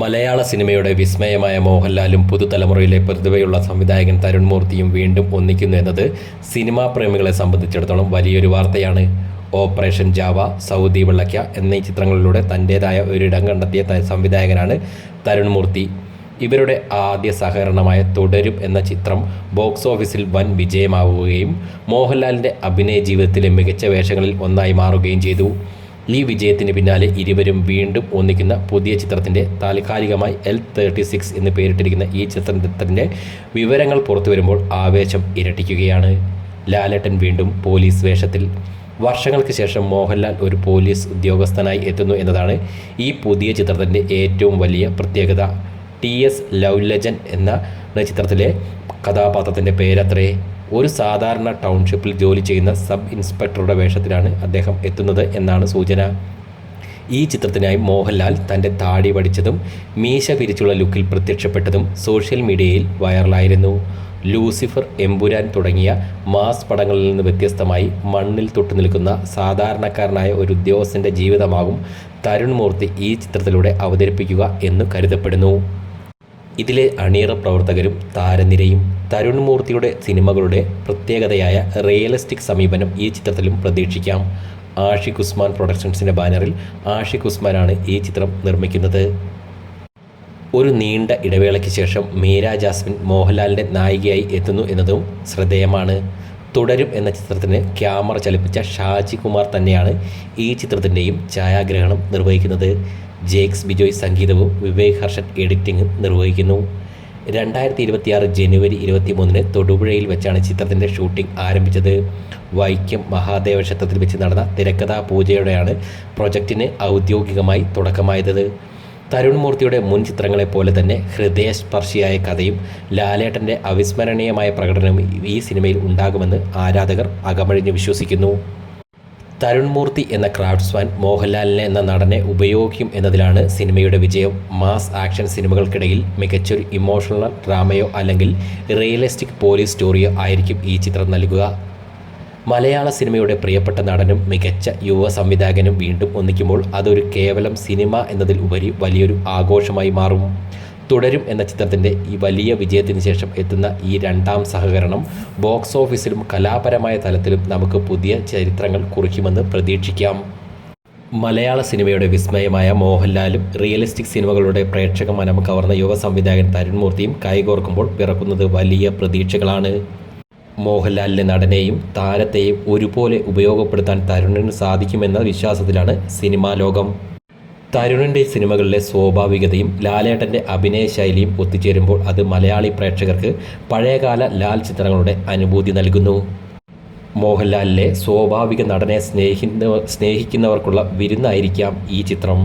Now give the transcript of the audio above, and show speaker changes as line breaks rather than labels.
മലയാള സിനിമയുടെ വിസ്മയമായ മോഹൻലാലും പുതുതലമുറയിലെ പ്രതിഭയുള്ള സംവിധായകൻ തരുൺ മൂർത്തിയും വീണ്ടും ഒന്നിക്കുന്നു എന്നത് സിനിമാ പ്രേമികളെ സംബന്ധിച്ചിടത്തോളം വലിയൊരു വാർത്തയാണ്. ഓപ്പറേഷൻ ജാവ സൗദി വെള്ളക്ക എന്നീ ചിത്രങ്ങളിലൂടെ തന്റേതായ ഒരിടം കണ്ടെത്തിയ സംവിധായകനാണ് തരുൺ മൂർത്തി ഇവരുടെ ആദ്യ സഹകരണമായ തുടരും എന്ന ചിത്രം ബോക്സ് ഓഫീസിൽ വൻ വിജയമാവുകയും മോഹൻലാലിന്റെ അഭിനയ ജീവിതത്തിലെ മികച്ച വേഷങ്ങളിൽ ഒന്നായി മാറുകയും ചെയ്തു. ഈ വിജയത്തിന് പിന്നാലെ ഇരുവരും വീണ്ടും ഒന്നിക്കുന്ന പുതിയ ചിത്രത്തിന്റെ താൽക്കാലികമായി എൽ തേർട്ടി സിക്സ് എന്ന് പേരിട്ടിരിക്കുന്ന ഈ ചിത്രത്തിന്റെ വിവരങ്ങൾ പുറത്തു വരുമ്പോൾ ആവേശം ഇരട്ടിക്കുകയാണ്. ലാലേട്ടൻ വീണ്ടും പോലീസ് വേഷത്തിൽ. വർഷങ്ങൾക്ക് ശേഷം മോഹൻലാൽ ഒരു പോലീസ് ഉദ്യോഗസ്ഥനായി എത്തുന്നു എന്നതാണ് ഈ പുതിയ ചിത്രത്തിന്റെ ഏറ്റവും വലിയ പ്രത്യേകത. ടി എസ് ലവ് ലെജൻ എന്ന ചിത്രത്തിലെ കഥാപാത്രത്തിന്റെ പേരത്രേ. ഒരു സാധാരണ ടൗൺഷിപ്പിൽ ജോലി ചെയ്യുന്ന സബ് ഇൻസ്പെക്ടറുടെ വേഷത്തിലാണ് അദ്ദേഹം എത്തുന്നത് എന്നാണ് സൂചന. ഈ ചിത്രത്തിനായി മോഹൻലാൽ തന്റെ താടി പഠിച്ചതും മീശ പിരിച്ചുള്ള ലുക്കിൽ പ്രത്യക്ഷപ്പെട്ടതും സോഷ്യൽ മീഡിയയിൽ വൈറലായിരുന്നു. ലൂസിഫർ എമ്പുരാൻ തുടങ്ങിയ മാസ് പടങ്ങളിൽ നിന്ന് വ്യത്യസ്തമായി മണ്ണിൽ തൊട്ടു നിൽക്കുന്ന സാധാരണക്കാരനായ ഒരു ഉദ്യോഗസ്ഥന്റെ ജീവിതമാകും തരുൺ മൂർത്തി ഈ ചിത്രത്തിലൂടെ അവതരിപ്പിക്കുക എന്ന് കരുതപ്പെടുന്നു. ഇതിലെ അണിയറ പ്രവർത്തകരും താരനിരയും തരുൺ മൂർത്തിയുടെ സിനിമകളുടെ പ്രത്യേകതയായ റിയലിസ്റ്റിക് സമീപനം ഈ ചിത്രത്തിലും പ്രതീക്ഷിക്കാം. ആഷിഖ് ഉസ്മാൻ പ്രൊഡക്ഷൻസിന്റെ ബാനറിൽ ആഷിഖ് ഉസ്മാനാണ് ഈ ചിത്രം നിർമ്മിക്കുന്നത്. ഒരു നീണ്ട ഇടവേളയ്ക്ക് ശേഷം മീര ജാസ്മിൻ മോഹൻലാലിന്റെ നായികയായി എത്തുന്നു എന്നതും ശ്രദ്ധേയമാണ്. തുടരും എന്ന ചിത്രത്തിന് ക്യാമറ ചലിപ്പിച്ച ഷാജി കുമാർ തന്നെയാണ് ഈ ചിത്രത്തിന്റെയും ഛായാഗ്രഹണം നിർവഹിക്കുന്നത്. ജേക്സ് ബിജോയ് സംഗീതവും വിവേക് ഹർഷൻ എഡിറ്റിംഗും നിർവഹിക്കുന്നു. രണ്ടായിരത്തി ഇരുപത്തിയാറ് ജനുവരി ഇരുപത്തി മൂന്നിന് തൊടുപുഴയിൽ വെച്ചാണ് ചിത്രത്തിന്റെ ഷൂട്ടിംഗ് ആരംഭിച്ചത്. വൈക്കം മഹാദേവ ക്ഷേത്രത്തിൽ വെച്ച് നടന്ന തിരക്കഥാ പൂജയോടെയാണ് പ്രൊജക്റ്റിന് ഔദ്യോഗികമായി തുടക്കമായത്. തരുൺ മൂർത്തിയുടെ മുൻ ചിത്രങ്ങളെപ്പോലെ തന്നെ ഹൃദയസ്പർശിയായ കഥയും ലാലേട്ടന്റെ അവിസ്മരണീയമായ പ്രകടനവും ഈ സിനിമയിൽ ഉണ്ടാകുമെന്ന് ആരാധകർ അകമഴിഞ്ഞ് വിശ്വസിക്കുന്നു. തരുൺ മൂർത്തി എന്ന ക്രാഫ്റ്റ്സ്മാൻ മോഹൻലാലിനെ എന്ന നടനെ ഉപയോഗിക്കും എന്നതിലാണ് സിനിമയുടെ വിജയം. മാസ് ആക്ഷൻ സിനിമകൾക്കിടയിൽ മികച്ചൊരു ഇമോഷണൽ ഡ്രാമയോ അല്ലെങ്കിൽ റിയലിസ്റ്റിക് പോലീസ് സ്റ്റോറിയോ ആയിരിക്കും ഈ ചിത്രം നൽകുക. മലയാള സിനിമയുടെ പ്രിയപ്പെട്ട നടനും മികച്ച യുവ സംവിധായകനും വീണ്ടും ഒന്നിക്കുമ്പോൾ അതൊരു കേവലം സിനിമ എന്നതിൽ ഉപരി വലിയൊരു ആഘോഷമായി മാറും. തുടരും എന്ന ചിത്രത്തിന്റെ ഈ വലിയ വിജയത്തിന് ശേഷം എത്തുന്ന ഈ രണ്ടാം സഹകരണം ബോക്സ് ഓഫീസിലും കലാപരമായ തലത്തിലും നമുക്ക് പുതിയ ചരിത്രങ്ങൾ കുറിക്കുമെന്ന് പ്രതീക്ഷിക്കാം. മലയാള സിനിമയുടെ വിസ്മയമായ മോഹൻലാലും റിയലിസ്റ്റിക് സിനിമകളുടെ പ്രേക്ഷക മനം കവർന്ന യുവ സംവിധായകൻ തരുൺമൂർത്തിയും കൈകോർക്കുമ്പോൾ പിറക്കുന്നത് വലിയ പ്രതീക്ഷകളാണ്. മോഹൻലാലിന്റെ നടനെയും താരത്തെയും ഒരുപോലെ ഉപയോഗപ്പെടുത്താൻ തരുണിന് സാധിക്കുമെന്ന വിശ്വാസത്തിലാണ് സിനിമാ ലോകം. തരുണിന്റെ സിനിമകളിലെ സ്വാഭാവികതയും ലാലേട്ടന്റെ അഭിനയശൈലിയും ഒത്തുചേരുമ്പോൾ അത് മലയാളി പ്രേക്ഷകർക്ക് പഴയകാല ലാൽ ചിത്രങ്ങളുടെ അനുഭൂതി നൽകുന്നു. മോഹൻലാലിലെ സ്വാഭാവിക നടനെ സ്നേഹിക്കുന്ന സ്നേഹിക്കുന്നവർക്കുള്ള വിരുന്നായിരിക്കാം ഈ ചിത്രം.